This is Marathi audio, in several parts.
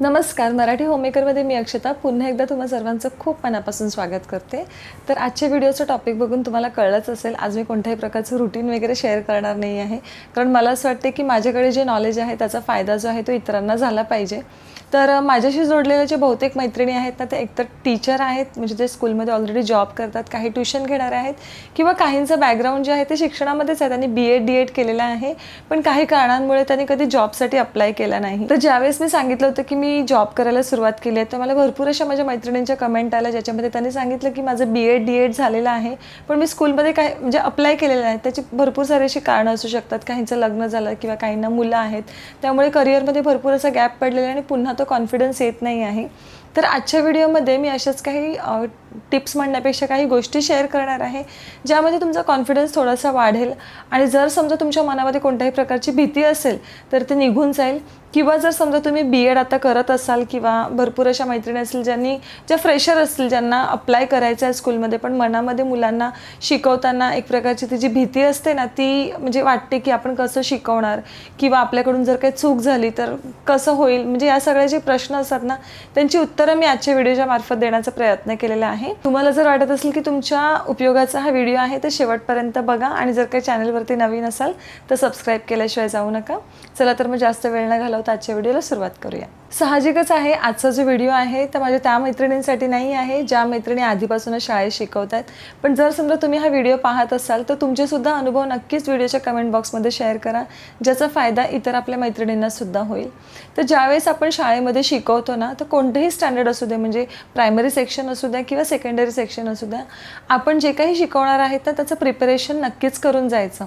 नमस्कार मराठी होममेकरमध्ये मी अक्षता. पुन्हा एकदा तुम्हा सर्वांचं खूप मनापासून स्वागत करते. तर आजच्या व्हिडिओचं टॉपिक बघून तुम्हाला कळलंच असेल आज मी कोणत्याही प्रकारचं रुटीन वगैरे शेअर करणार नाही आहे. कारण मला असं वाटते की माझ्याकडे जे नॉलेज आहे त्याचा फायदा जो आहे तो इतरांना झाला पाहिजे. तर माझ्याशी जोडलेल्या जे बहुतेक मैत्रिणी आहेत ना ते एकतर टीचर आहेत म्हणजे जे स्कूलमध्ये ऑलरेडी जॉब करतात काही ट्युशन घेणारे आहेत किंवा काहींचं बॅकग्राऊंड जे आहे ते शिक्षणामध्येच आहे त्यांनी बी एड डी एड केलेलं आहे पण काही कारणांमुळे त्यांनी कधी जॉबसाठी अप्लाय केला नाही. तर ज्यावेळेस मी सांगितलं होतं की मी जॉब करायला सुरुवात केली आहे तर मला भरपूर अशा माझ्या मैत्रिणींच्या कमेंट आल्या ज्याच्यामध्ये त्यांनी सांगितलं की माझं बी एड डी एड झालेलं आहे पण मी स्कूलमध्ये काय म्हणजे अप्लाय केलेलं आहे त्याची भरपूर सारी अशी कारणं असू शकतात. काहींचं लग्न झालं किंवा काहींना मुलं आहेत त्यामुळे करिअरमध्ये भरपूर असा गॅप पडलेला आहे आणि पुन्हा तो कॉन्फिडन्स येत नाही आहे. तर आजच्या व्हिडिओमध्ये मी अशाच काही टिप्स म्हणण्यापेक्षा काही गोष्टी शेअर करणार आहे ज्यामध्ये तुमचा कॉन्फिडन्स थोडासा वाढेल. आणि जर समजा तुमच्या मनामध्ये कोणत्याही प्रकारची भीती असेल तर ते निघून जाईल. किंवा जर समजा तुम्ही बी एड आता करत असाल किंवा भरपूर अशा मैत्रिणी असतील ज्यांनी ज्या फ्रेशर असतील ज्यांना अप्लाय करायचं आहे स्कूलमध्ये पण मनामध्ये मुलांना शिकवताना एक प्रकारची ती जी भीती असते ना ती म्हणजे वाटते की आपण कसं शिकवणार? किंवा आपल्याकडून जर काही चूक झाली तर कसं होईल? म्हणजे या सगळ्या जे प्रश्न असतात ना त्यांची उत्तरं मी आजच्या व्हिडिओच्या मार्फत देण्याचा प्रयत्न केलेला आहे. तुम्हाला जर वाटत असेल की तुमच्या उपयोगाचा हा व्हिडिओ आहे तर शेवटपर्यंत बघा आणि जर काही चॅनलवरती नवीन असाल तर सबस्क्राईब केल्याशिवाय जाऊ नका. चला तर मग जास्त वेळ न घालवता आजच्या व्हिडिओला सुरुवात करूया. साहजिकच आहे. आजचा जो व्हिडिओ आहे तर माझ्या त्या मैत्रिणींसाठी नाही आहे. ज्या मैत्रिणी आधीपासूनच शाळेत शिकवत आहेत पण जर समजा तुम्ही हा व्हिडिओ पाहत असाल तर तुमचेसुद्धा अनुभव नक्कीच व्हिडिओच्या कमेंट बॉक्समध्ये शेअर करा. ज्याचा फायदा इतर आपल्या मैत्रिणींनासुद्धा होईल. तर ज्यावेळेस आपण शाळेमध्ये शिकवतो ना तर कोणतंही स्टँडर्ड असू दे म्हणजे प्रायमरी सेक्शन असू द्या किंवा सेकंडरी सेक्शन असू द्या आपण जे काही शिकवणार आहेत ना त्याचं प्रिपरेशन नक्कीच करून जायचं.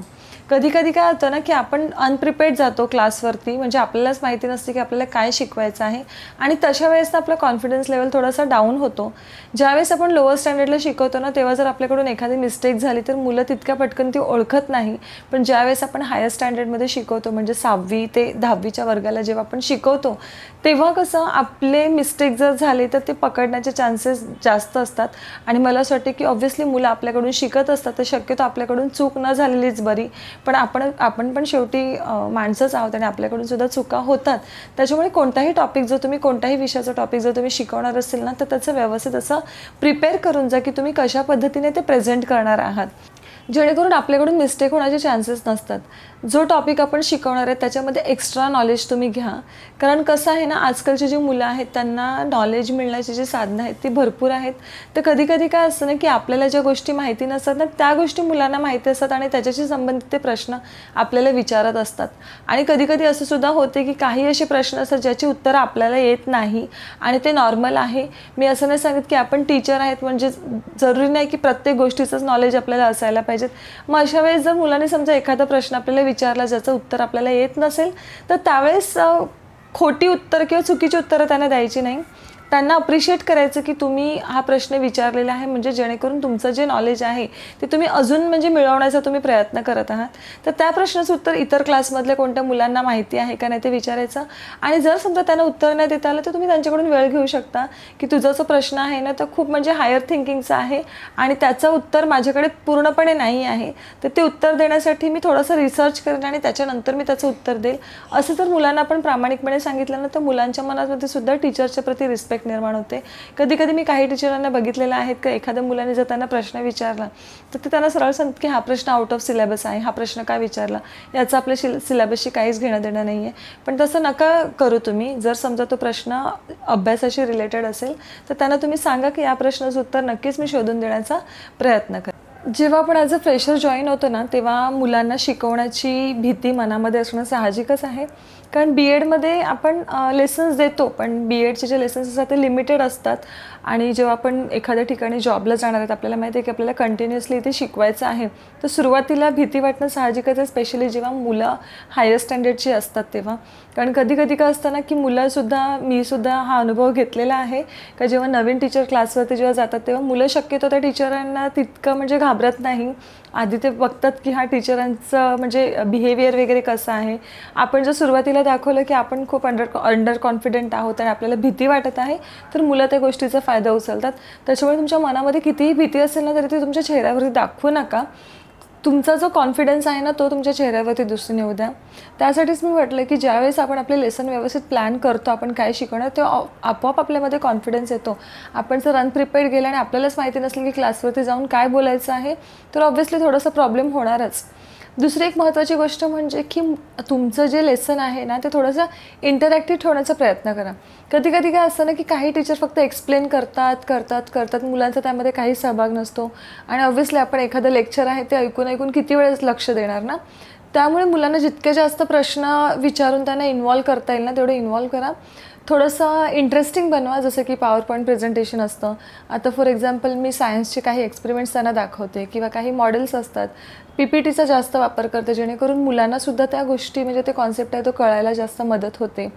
कधी कधी काय होतं ना की आपण अनप्रिपेअर्ड जातो क्लासवरती म्हणजे आपल्यालाच माहिती नसते की आपल्याला काय शिकवायचं आहे. आणि तशा वेळेस ना आपला कॉन्फिडन्स लेवल थोडासा डाऊन होतो. ज्यावेळेस आपण लोअर स्टँडर्डला शिकवतो ना तेव्हा जर आपल्याकडून एखादी मिस्टेक झाली तर मुलं तितक्या पटकन ती ओळखत नाही. पण ज्यावेळेस आपण हायर स्टँडर्डमध्ये शिकवतो म्हणजे सहावी ते दहावीच्या वर्गाला जेव्हा आपण शिकवतो तेव्हा कसं आपले मिस्टेक जर झाले तर ते पकडण्याचे चान्सेस जास्त असतात. आणि मला असं वाटतं की ऑब्व्हियसली मुलं आपल्याकडून शिकत असतात तर शक्यतो आपल्याकडून चूक न झालेलीच बरी. पण आपण आपण पण शेवटी माणसंच आहोत आणि आपल्याकडून सुद्धा चुका होतात. त्याच्यामुळे कोणताही टॉपिक जो तुम्ही कोणत्याही विषयाचा टॉपिक जर तुम्ही शिकवणार असेल ना तर त्याचं व्यवस्थित असं प्रिपेअर करून जा की तुम्ही कशा पद्धतीने ते प्रेझेंट करणार आहात. जेणेकरून आपल्याकडून मिस्टेक होण्याचे चान्सेस नसतात. जो टॉपिक आपण शिकवणार आहे त्याच्यामध्ये एक्स्ट्रा नॉलेज तुम्ही घ्या. कारण कसं आहे ना आजकालची जी मुलं आहेत त्यांना नॉलेज मिळण्याची जी साधनं आहेत ती भरपूर आहेत. तर कधी कधी काय असतं ना की आपल्याला ज्या गोष्टी माहिती नसतात ना त्या गोष्टी मुलांना माहिती असतात आणि त्याच्याशी संबंधित ते प्रश्न आपल्याला विचारत असतात. आणि कधीकधी असं सुद्धा होते की काही असे प्रश्न असतात ज्याची उत्तरं आपल्याला येत नाही आणि ते नॉर्मल आहे. मी असं नाही सांगत की आपण टीचर आहेत म्हणजे जरुरी नाही की प्रत्येक गोष्टीचंच नॉलेज आपल्याला असायला पाहिजे. पाहिजेत. मग अशा वेळेस जर मुलांनी समजा एखादा प्रश्न आपल्याला विचारला ज्याचं उत्तर आपल्याला येत नसेल तर त्यावेळेस खोटी उत्तर किंवा चुकीची उत्तरं त्यांना द्यायची नाही. त्यांना अप्रिशिएट करायचं की तुम्ही हा प्रश्न विचारलेला आहे म्हणजे जेणेकरून तुमचं जे नॉलेज आहे ते तुम्ही अजून म्हणजे मिळवण्याचा तुम्ही प्रयत्न करत आहात. तर त्या प्रश्नाचं उत्तर इतर क्लासमधल्या कोणत्या मुलांना माहिती आहे का नाही ते विचारायचं. आणि जर समजा त्यांना उत्तर नाही देता आलं तर तुम्ही त्यांच्याकडून वेळ घेऊ शकता की तुझा जो प्रश्न आहे ना तो खूप म्हणजे हायर थिंकिंगचा आहे आणि त्याचं उत्तर माझ्याकडे पूर्णपणे नाही आहे. तर ते उत्तर देण्यासाठी मी थोडंसं रिसर्च करेन आणि त्याच्यानंतर मी त्याचं उत्तर देईल. असं जर मुलांना आपण प्रामाणिकपणे सांगितलं ना तर मुलांच्या मनामध्ये सुद्धा टीचरच्या प्रती रिस्पेक्ट निर्माण होते. कधी कधी मी काही टीचरांना बघितलेलं आहेत का एखाद्या मुलाने जर त्यांना प्रश्न विचारला तर ते त्यांना सरळ सांगतात की हा प्रश्न आउट ऑफ सिलेबस आहे हा प्रश्न काय विचारला? याचा आपल्या शिल सिलेबसशी काहीच घेणं देणं नाही आहे पण तसं नका करू तुम्ही. जर समजा तो प्रश्न अभ्यासाशी रिलेटेड असेल तर त्यांना तुम्ही सांगा की या प्रश्नाचं उत्तर नक्कीच मी शोधून देण्याचा प्रयत्न करेन. जेव्हा आपण ॲज अ फ्रेशर जॉईन होतो ना तेव्हा मुलांना शिकवण्याची भीती मनामध्ये असणं साहजिकच आहे. कारण बी एडमध्ये आपण लेसन्स देतो पण बी एडचे जे लेसन्स असतात ते लिमिटेड असतात. आणि जेव्हा आपण एखाद्या ठिकाणी जॉबला जाणार आहेत आपल्याला माहिती आहे की आपल्याला कंटिन्युअसली इथे शिकवायचं आहे. तर सुरुवातीला भीती वाटणं साहजिकच आहे स्पेशली जेव्हा मुलं हायर स्टँडर्डची असतात तेव्हा. कारण कधी कधी का असतं ना की मुलंसुद्धा मी सुद्धा हा अनुभव घेतलेला आहे का जेव्हा नवीन टीचर क्लासवरती जेव्हा जातात तेव्हा मुलं शक्यतो त्या टीचरांना तितकं म्हणजे घाबरत नाही. आधी ते बघतात की हा टीचरांचं म्हणजे बिहेवियर वगैरे कसं आहे. आपण जर सुरुवातीला दाखवलं की आपण खूप अंडर अंडर कॉन्फिडंट आहोत आणि आपल्याला भीती वाटत आहे तर मुलं त्या गोष्टीचा फायदा उचलतात. त्याच्यामुळे तुमच्या मनामध्ये कितीही भीती असेल ना तरी ते तुमच्या चेहऱ्यावरती दाखवू नका. तुमचा जो कॉन्फिडन्स आहे ना तो तुमच्या चेहऱ्यावरती दिसून येऊ द्या. त्यासाठीच मी म्हटलं की ज्यावेळेस आपण आपले लेसन व्यवस्थित प्लॅन करतो आपण काय शिकवणार ते आपोआप आपल्यामध्ये कॉन्फिडन्स येतो. आपण जर अनप्रिपेअर्ड गेलं आणि आपल्यालाच माहिती नसलं की क्लासवरती जाऊन काय बोलायचं आहे तर ऑब्व्हियसली थोडंसं प्रॉब्लेम होणारच. दुसरी एक महत्त्वाची गोष्ट म्हणजे की तुमचं जे लेसन आहे ना ते थोडंसं इंटरॅक्टिव्ह ठेवण्याचा प्रयत्न करा. कधी कधी काय असतं ना की काही टीचर फक्त एक्सप्लेन करतात करतात करतात. मुलांचा त्यामध्ये काही सहभाग नसतो. आणि ऑब्व्हियसली आपण एखादं लेक्चर आहे ते ऐकून ऐकून किती वेळेस लक्ष देणार ना? त्यामुळे मुलांना जितके जास्त प्रश्न विचारून त्यांना इन्वॉल्व्ह करता येईल ना तेवढं इन्वॉल्व्ह करा. थोडंसं इंटरेस्टिंग बनवा जसं की पॉवर पॉईंट प्रेझेंटेशन असतं. आता फॉर एक्झाम्पल मी सायन्सचे काही एक्सपेरिमेंट्स त्यांना दाखवते किंवा काही मॉडेल्स असतात. पी पी टीचा जास्त वापर करते जेणेकरून मुलांनासुद्धा त्या गोष्टी म्हणजे ते कॉन्सेप्ट आहे तो कळायला जास्त मदत होते.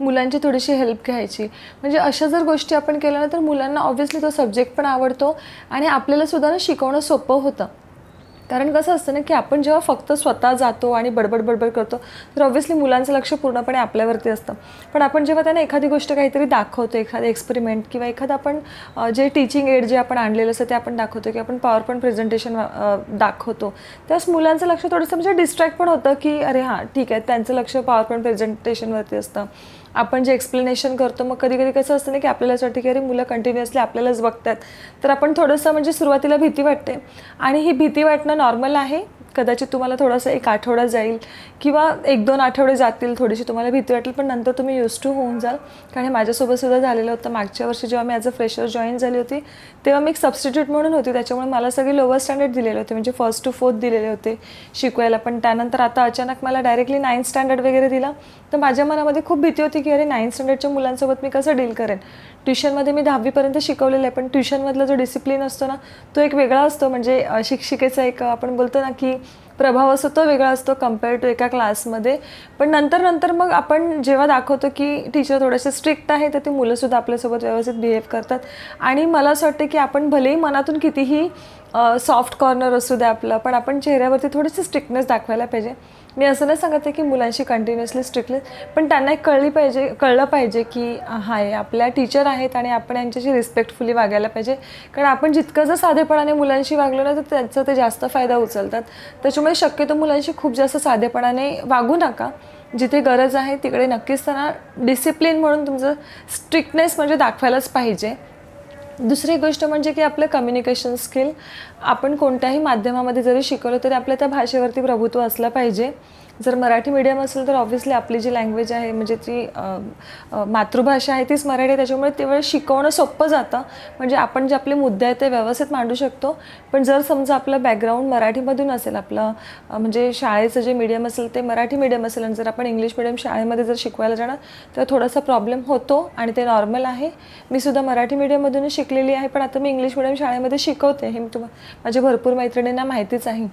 मुलांची थोडीशी हेल्प घ्यायची. म्हणजे अशा जर गोष्टी आपण केल्या ना तर मुलांना ऑब्व्हियसली तो सब्जेक्ट पण आवडतो आणि आपल्यालासुद्धा ना शिकवणं सोपं होतं. कारण कसं असतं ना की आपण जेव्हा फक्त स्वतः जातो आणि बडबड बडबड करतो तर ऑब्व्हियसली मुलांचं लक्ष पूर्णपणे आपल्यावरती असतं. पण आपण जेव्हा त्यांना एखादी गोष्ट काहीतरी दाखवतो एखादं एक्सपेरिमेंट किंवा एखादं आपण जे टीचिंग एड जे आपण आणलेलं असतं ते आपण दाखवतो की आपण पॉवर पॉईंट प्रेझेंटेशन दाखवतो त्यास मुलांचं लक्ष थोडंसं म्हणजे डिस्ट्रॅक्ट पण होतं की अरे हां ठीक आहे त्यांचं लक्ष पॉवर पॉईंट प्रेझेंटेशनवरती असतं. आपण जे एक्सप्लेनेशन करतो मग कधी कधी कसं असतं ना की आपल्याला असं वाटतं की अरे मुलं कंटिन्युअसली आपल्यालाच बघतात. तर आपण थोडंसं म्हणजे सुरुवातीला भीती वाटते. आणि ही भीती वाटणं नॉर्मल आहे. कदाचित तुम्हाला थोडासा एक आठवडा जाईल किंवा एक दोन आठवडे जातील थोडीशी तुम्हाला भीती वाटेल पण नंतर तुम्ही यूज टू होऊन जाल. कारण हे माझ्यासोबतसुद्धा झालेलं होतं. मागच्या वर्षी जेव्हा मी ॲज अ फ्रेशर जॉईन झाली होती तेव्हा मी एक सबस्टिट्यूट म्हणून होती. त्याच्यामुळे मला सगळे लोअर स्टँडर्ड दिलेले होते. म्हणजे फर्स्ट टू फोर्थ दिलेले होते शिकवायला. पण त्यानंतर आता अचानक मला डायरेक्टली नाईन्थ स्टँडर्ड वगैरे दिला. तर माझ्या मनामध्ये खूप भीती होती की अरे नाईन्थ स्टँडर्डच्या मुलांसोबत मी कसं डील करेन? ट्युशनमध्ये मी दहावीपर्यंत शिकवलेलं आहे पण ट्युशनमधला जो डिसिप्लिन असतो ना तो एक वेगळा असतो. म्हणजे शिक्षिकेचा एक आपण बोलतो ना की प्रभाव असतो तो वेगळा असतो कंपेअर टू एका क्लासमध्ये पण नंतर नंतर मग आपण जेव्हा दाखवतो की टीचर थोडेसे स्ट्रिक्ट आहे तर ती मुलंसुद्धा आपल्यासोबत व्यवस्थित बिहेव करतात. आणि मला असं वाटतं की आपण भलेही मनातून कितीही सॉफ्ट कॉर्नर असू द्या आपलं पण आपण चेहऱ्यावरती थोडीशी स्ट्रिक्टनेस दाखवायला पाहिजे. मी असं नाही सांगत आहे की मुलांशी कंटिन्युअसली स्ट्रिक्टली पण त्यांना एक कळली पाहिजे कळलं पाहिजे की हाय आपल्या टीचर आहेत आणि आपण यांच्याशी रिस्पेक्टफुली वागायला पाहिजे. कारण आपण जितकं जर साधेपणाने मुलांशी वागलो ना तर त्याचा ते जास्त फायदा उचलतात. त्याच्यामुळे शक्यतो मुलांशी खूप जास्त साधेपणाने वागू नका. जिथे गरज आहे तिकडे नक्कीच त्यांना डिसिप्लिन म्हणून तुमचं स्ट्रिक्टनेस म्हणजे दाखवायलाच पाहिजे. दुसरी गोष्ट म्हणजे की आपलं कम्युनिकेशन स्किल आपण कोणत्याही माध्यमामध्ये जरी शिकवलं तरी आपल्या त्या भाषेवरती प्रभुत्व असलं पाहिजे. जर मराठी मीडियम असेल तर ऑब्व्हियसली आपली जी लँग्वेज आहे म्हणजे ती मातृभाषा आहे तीच मराठी आहे. त्याच्यामुळे तेवढं शिकवणं सोपं जातं. म्हणजे आपण जे आपले मुद्दे आहेत ते व्यवस्थित मांडू शकतो. पण जर समजा आपलं बॅकग्राऊंड मराठीमधून असेल आपलं म्हणजे शाळेचं जे मीडियम असेल ते मराठी मीडियम असेल आणि जर आपण इंग्लिश मिडियम शाळेमध्ये जर शिकवायला जाणार तर थोडासा प्रॉब्लेम होतो आणि ते नॉर्मल आहे. मी सुद्धा मराठी मीडियममधूनच शिकलेली आहे पण आता मी इंग्लिश मिडियम शाळेमध्ये शिकवते. हे मी तुम्हा माझ्या भरपूर मैत्रिणींना माहितीच आहे.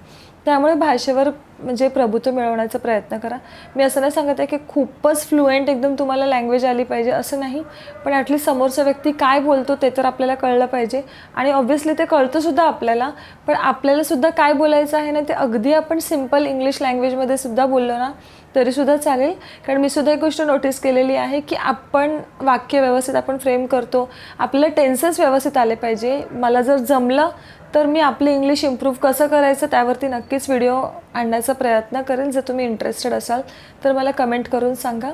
त्यामुळे भाषेवर म्हणजे प्रभुत्व मिळवण्याचा प्रयत्न करा. मी असं नाही सांगत आहे की खूपच फ्लुएंट एकदम तुम्हाला लँग्वेज आली पाहिजे असं नाही. पण ॲटलीस्ट समोरचा व्यक्ती काय बोलतो ते तर आपल्याला कळलं पाहिजे. आणि ऑब्व्हियसली ते कळतंसुद्धा आपल्याला. पण आपल्यालासुद्धा काय बोलायचं आहे ना ते अगदी आपण सिंपल इंग्लिश लँग्वेजमध्ये सुद्धा बोललो ना तरीसुद्धा चालेल. कारण मी सुद्धा एक गोष्ट नोटीस केलेली आहे की आपण वाक्य व्यवस्थित आपण फ्रेम करतो. आपल्याला टेन्सेस व्यवस्थित आले पाहिजे. मला जर जमलं तर मी आपली इंग्लिश इम्प्रूव्ह कसं करायचं त्यावरती नक्कीच व्हिडिओ आणण्याचा प्रयत्न करेन जर तुम्ही इंटरेस्टेड असाल तर मला कमेंट करून सांगा.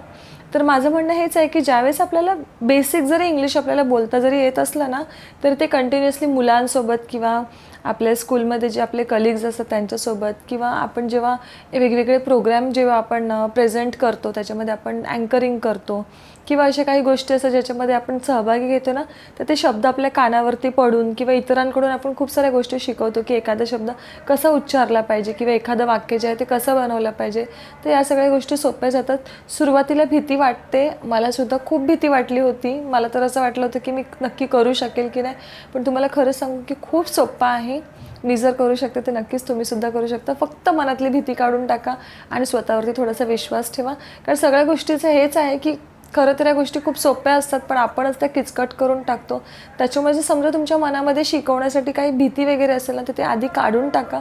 तर माझं म्हणणं हेच आहे की ज्यावेळेस आपल्याला बेसिक जरी इंग्लिश आपल्याला बोलता जरी येत असलं ना तर ते कंटिन्युअसली मुलांसोबत किंवा आपल्या स्कूलमध्ये जे आपले कलिग्ज असतात त्यांच्यासोबत किंवा आपण जेव्हा वेगवेगळे प्रोग्राम जेव्हा आपण प्रेझेंट करतो त्याच्यामध्ये आपण अँकरिंग करतो किंवा अशा काही गोष्टी असतात ज्याच्यामध्ये आपण सहभागी घेतो ना तर ते शब्द आपल्या कानावरती पडून किंवा इतरांकडून आपण खूप साऱ्या गोष्टी शिकवतो की एखादा शब्द कसा उच्चारला पाहिजे किंवा एखादं वाक्य जे आहे ते कसं बनवलं पाहिजे तर या सगळ्या गोष्टी सोप्या जातात. सुरुवातीला भीती वाटते मलासुद्धा खूप भीती वाटली होती. मला तर असं वाटलं होतं की मी नक्की करू शकेल की नाही. पण तुम्हाला खरं सांगू की खूप सोप्पं आहे. मी जर करू शकते तर नक्कीच तुम्ही सुद्धा करू शकता. फक्त मनातली भीती काढून टाका आणि स्वतःवरती थोडासा विश्वास ठेवा. कारण सगळ्या गोष्टीचं हेच आहे की खरं तर या गोष्टी खूप सोप्या असतात पण आपणच त्या किचकट करून टाकतो. त्याच्यामुळे जर समजा तुमच्या मनामध्ये शिकवण्यासाठी काही भीती वगैरे असेल ना तर ते आधी काढून टाका.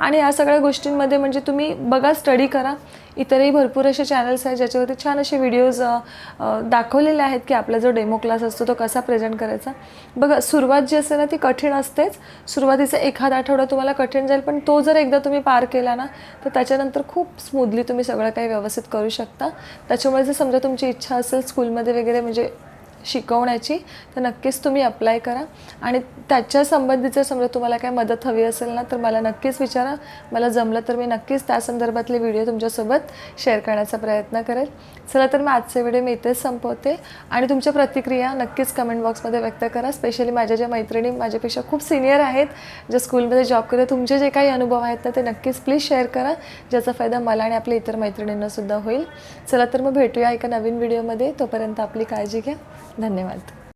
आणि या सगळ्या गोष्टींमध्ये म्हणजे तुम्ही बघा स्टडी करा. इतरही भरपूर असे चॅनल्स आहेत ज्याच्यावरती छान असे व्हिडिओज दाखवलेले आहेत की आपला जो डेमो क्लास असतो तो कसा प्रेझेंट करायचा. बघा सुरुवात जी असते ना ती कठीण असतेच. सुरुवातीचा एखादा आठवडा तुम्हाला कठीण जाईल पण तो जर एकदा तुम्ही पार केला ना तर त्याच्यानंतर खूप स्मूदली तुम्ही सगळं काही व्यवस्थित करू शकता. त्याच्यामुळे जर समजा तुमची इच्छा असेल स्कूलमध्ये वगैरे म्हणजे शिकवण्याची तर नक्कीच तुम्ही अप्लाय करा. आणि त्याच्या संबंधीचं समजा तुम्हाला काय मदत हवी असेल ना तर मला नक्कीच विचारा. मला जमलं तर मी नक्कीच त्या संदर्भातले व्हिडिओ तुमच्यासोबत शेअर करण्याचा प्रयत्न करेल. चला तर मग आजचे व्हिडिओ मी इथेच संपवते. आणि तुमच्या प्रतिक्रिया नक्कीच कमेंट बॉक्समध्ये व्यक्त करा. स्पेशली माझ्या ज्या मैत्रिणी माझ्यापेक्षा खूप सिनियर आहेत ज्या स्कूलमध्ये जॉब करत तुमचे जे काही अनुभव आहेत ना ते नक्कीच प्लीज शेअर करा. ज्याचा फायदा मला आणि आपल्या इतर मैत्रिणींनासुद्धा होईल. चला तर मग भेटूया एका नवीन व्हिडिओमध्ये तोपर्यंत आपली काळजी घ्या. धन्यवाद.